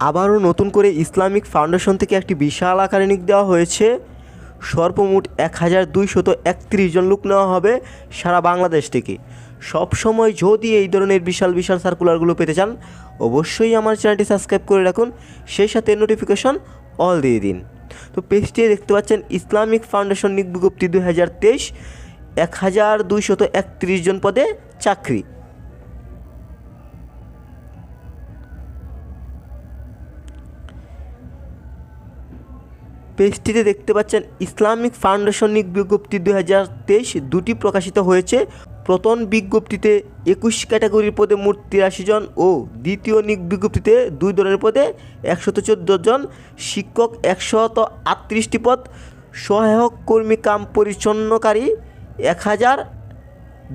আবারও নতুন করে ইসলামিক ফাউন্ডেশন থেকে একটি বিশাল আকারে নিক দেওয়া হয়েছে। সর্বমোট এক হাজার দুইশত একত্রিশ জন লোক নেওয়া হবে সারা বাংলাদেশ থেকে। সব সময় যদি এই ধরনের বিশাল বিশাল সার্কুলারগুলো পেতে চান, অবশ্যই আমার চ্যানেলটি সাবস্ক্রাইব করে রাখুন। সেই সাথে নোটিফিকেশন অল দিয়ে দিন। তো পেজটি দেখতে পাচ্ছেন, ইসলামিক ফাউন্ডেশন নিক বিজ্ঞপ্তি দুই হাজার তেইশ এক হাজার দুইশত একত্রিশ জন পদে চাকরি। পেজটিতে দেখতে পাচ্ছেন ইসলামিক ফাউন্ডেশন নিক বিজ্ঞপ্তি দুই হাজার তেইশ। দুটি প্রকাশিত হয়েছে। প্রথম বিজ্ঞপ্তিতে একুশ ক্যাটাগরির পদে মোট তিরাশি জন ও দ্বিতীয় নিক বিজ্ঞপ্তিতে দুই দলের পদে একশত চোদ্দ জন। শিক্ষক একশত আটত্রিশটি পদ। সহায়ক কর্মী কাম পরিচ্ছন্নকারী এক হাজার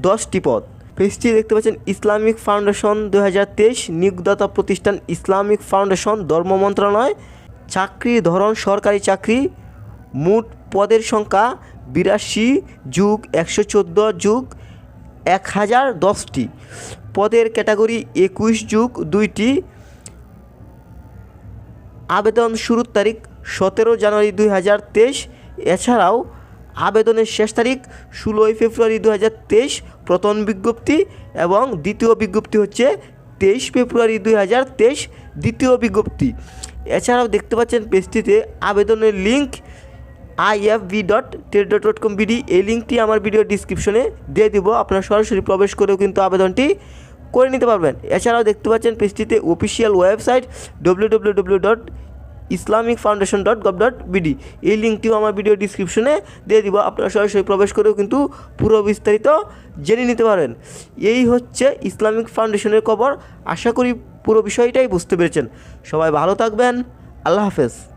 দশটি পদ। পেজটি দেখতে পাচ্ছেন ইসলামিক ফাউন্ডেশন দু হাজার তেইশ। নিয়োগদাতা প্রতিষ্ঠান ইসলামিক ফাউন্ডেশন, ধর্ম মন্ত্রণালয়। চাকরি, ধরন সরকারি চাকরি, মোট পদের সংখ্যা বিরাশি যুগ একশো চোদ্দ যুগ এক হাজার দশটি। পদের ক্যাটাগরি একুশ যুগ দুইটি। আবেদন শুরুর তারিখ সতেরো জানুয়ারি দুই হাজার তেইশ। এছাড়াও আবেদনের শেষ তারিখ ষোলোই ফেব্রুয়ারি দু হাজার তেইশ, প্রথম বিজ্ঞপ্তি এবং দ্বিতীয় বিজ্ঞপ্তি হচ্ছে তেইশ ফেব্রুয়ারি দুই হাজার তেইশ, দ্বিতীয় বিজ্ঞপ্তি। এছাড়াও দেখতে পাচ্ছেন পেজটিতে আবেদনের link IFB dot ted dot dot com BD এই লিঙ্কটি আমার ভিডিও ডিসক্রিপশনে দিয়ে দিব। আপনারা সরাসরি প্রবেশ করেও কিন্তু আবেদনটি করে নিতে পারবেন। এছাড়াও দেখতে পাচ্ছেন পেজটিতে official website W W W dot Islamic foundation dot gov dot BD এই লিঙ্কটিও আমার ভিডিও ডিসক্রিপশনে দিয়ে দিব। আপনারা সরাসরি প্রবেশ করেও কিন্তু পুরো বিস্তারিত জেনে নিতে পারেন। এই হচ্ছে ইসলামিক ফাউন্ডেশনের খবর। আশা করি পুরো বিষয়টাই বুঝতে পেরেছেন। সবাই ভালো থাকবেন। আল্লাহ হাফেজ।